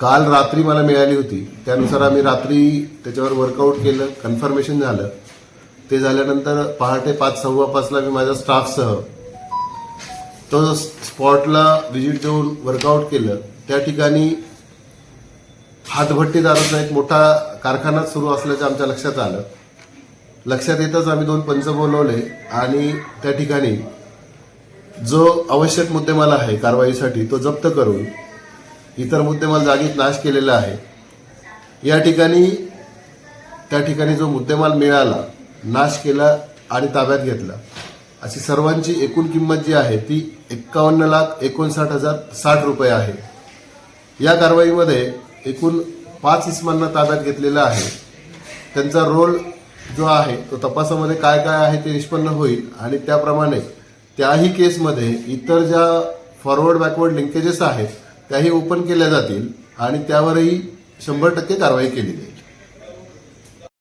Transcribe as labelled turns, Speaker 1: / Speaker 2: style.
Speaker 1: काल रात्री मला मिळाली होती. त्यानुसार आम्ही रात्री त्याच्यावर वर्कआउट केलं कन्फर्मेशन झालं. ते झाल्यानंतर पहाटे पाच सव्वा पाचला मी माझ्या स्टाफसह तो स्पॉटला व्हिजिट देऊन वर्कआउट केलं. त्या ठिकाणी हातभट्टीदाराचा एक मोठा कारखाना सुरू असल्याचं आमच्या लक्षात आलं. लक्षात येतच आम्ही दोन पंच बोलवले आणि त्या ठिकाणी जो आवश्यक मुद्देमाल आहे कारवाईसाठी तो जप्त करून इतर मुद्देमाल जागीच नाश केलेला आहे. या ठिकाणी त्या ठिकाणी जो मुद्देमाल मिळाला नाश केला आणि ताब्यात घेतला अशी सर्वांची एकूण किंमत जी आहे ती एक्कावन्न लाख एकोणसाठ हजार साठ रुपये आहे. या कारवाईमध्ये एकूण पाच इस्मांना ताब्यात घेतलेला आहे. त्यांचा रोल जो आहे तो तपासामध्ये काय काय आहे ते निष्पन्न होईल आणि त्याप्रमाणे त्याही केसमध्ये इतर ज्या फॉरवर्ड बॅकवर्ड लिंकेजेस आहेत त्याही ओपन केल्या जातील आणि त्यावरही शंभर टक्के कारवाई केली जाईल.